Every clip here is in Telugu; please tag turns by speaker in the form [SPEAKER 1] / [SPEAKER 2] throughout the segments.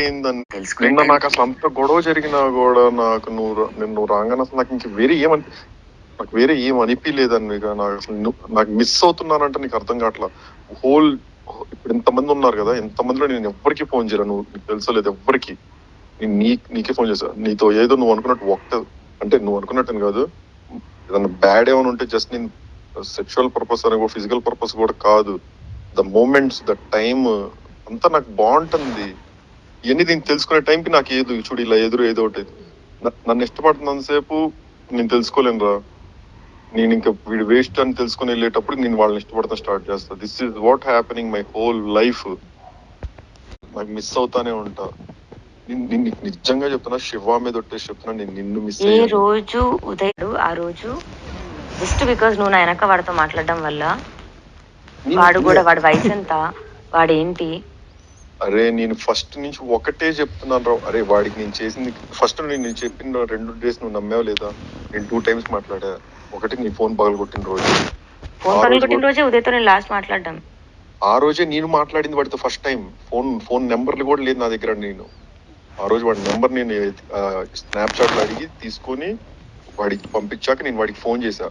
[SPEAKER 1] అయిందని నిన్న. నాకు అసలు అంత గొడవ జరిగినా కూడా నాకు నువ్వు నువ్వు రాగానే అసలు నాకు ఇంక వేరే ఏమని నాకు వేరే ఏం అనిపించలేదని నీకు నాకు అసలు నాకు మిస్ అవుతున్నానంటే నీకు అర్థం కావట్లా. హోల్ ఇప్పుడు ఎంతమంది ఉన్నారు కదా ఎంతమందిలో నేను ఎవ్వరికి ఫోన్ చేయను. నువ్వు నీకు తెలుసలేదు ఎవ్వరికి. నేను నీ నీకే ఫోన్ చేశా. నీతో ఏదో నువ్వు అనుకున్నట్టు ఒక్క అంటే నువ్వు అనుకున్నట్టు కాదు. ఏదన్నా బ్యాడ్ ఏమైనా ఉంటే జస్ట్ నేను సెక్షువల్ పర్పస్ అని ఫిజికల్ పర్పస్ కూడా కాదు. ద మూమెంట్స్ ద టైమ్ అంతా నాకు బాగుంటుంది. ఇవన్నీ నేను తెలుసుకునే టైంకి నాకు ఏదో చూడు ఇలా ఎదురు ఏదో ఒకటి నన్ను ఇష్టపడుతున్నంతసేపు నేను తెలుసుకోలేను రా. నేను ఇంకా వీడు వేస్ట్ అని తెలుసుకుని వెళ్ళేటప్పుడు నేను వాళ్ళని ఇష్టపడతాను స్టార్ట్ చేస్తా. This is what happening my whole life నాకు మిస్ అవుతానే ఉంటా. నేను నిజంగా చెప్తున్నా శివ మీద ఒట్టేసి చెప్తున్నా నేను నిన్ను మిస్
[SPEAKER 2] ఏ రోజు ఉదయం ఆ రోజు జస్ట్ బికాస్ నువ్వు నా వెనక వాడితో మాట్లాడడం వల్ల వాడు కూడా వాడి వయసు ఎంత వాడేంటి?
[SPEAKER 1] అరే నేను ఫస్ట్ నుంచి ఒకటే చెప్తున్నాను రా. అరే వాడికి నేను చేసింది ఫస్ట్ నేను చెప్పిన రెండు డేస్ నువ్వు నమ్మావు లేదా? నేను టూ టైమ్స్ మాట్లాడా. ఒకటి నీ ఫోన్ రోజు.
[SPEAKER 2] పగలు కొట్టిన రోజే ఉదయతో నేను లాస్ట్ మాట్లాడడం.
[SPEAKER 1] ఆ రోజే నేను మాట్లాడింది వాడితో ఫస్ట్ టైం ఫోన్ ఫోన్ నెంబర్లు కూడా లేదు నా దగ్గర నేను. ఆ రోజు వాడి నెంబర్ నేను స్నాప్ చాట్లో అడిగి తీసుకొని వాడికి పంపించాక నేను వాడికి ఫోన్ చేశా.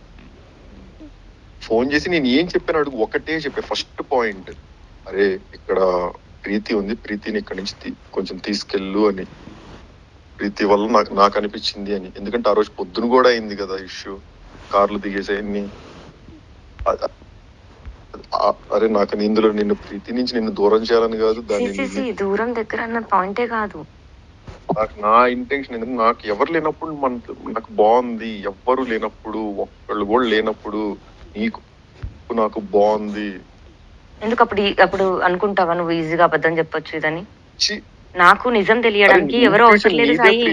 [SPEAKER 1] ఫోన్ చేసి నేను ఏం చెప్పాను అడుగు ఒకటే చెప్పా. ఫస్ట్ పాయింట్ అరే ఇక్కడ ప్రీతి ఉంది. ప్రీతిని ఇక్కడ నుంచి కొంచెం తీసుకెళ్ళు అని. ప్రీతి వల్ల నాకు నాకు అనిపించింది అని. ఎందుకంటే ఆ రోజు పొద్దున కూడా అయింది కదా ఇష్యూ. కార్లు దిగేసాయన్ని అరే నాకు ఇందులో నిన్ను ప్రీతి నుంచి నిన్ను దూరం చేయాలని కాదు దాన్ని
[SPEAKER 2] దూరం దగ్గర అన్న పాయింటే కాదు.
[SPEAKER 1] నాకు నా ఇంటెన్షన్ ఏంటంటే నాకు ఎవరు లేనప్పుడు మన నాకు బాగుంది. ఎవ్వరు లేనప్పుడు ఒక్కళ్ళు కూడా లేనప్పుడు నీకు నాకు బాగుంది.
[SPEAKER 2] ఎందుకు అప్పుడు అప్పుడు అనుకుంటావా నువ్వు ఈజీగా అబద్ధం చెప్పొచ్చు ఇదని నాకు నిజం తెలియడానికి ఎవరో అవసరం లేదు సాయి.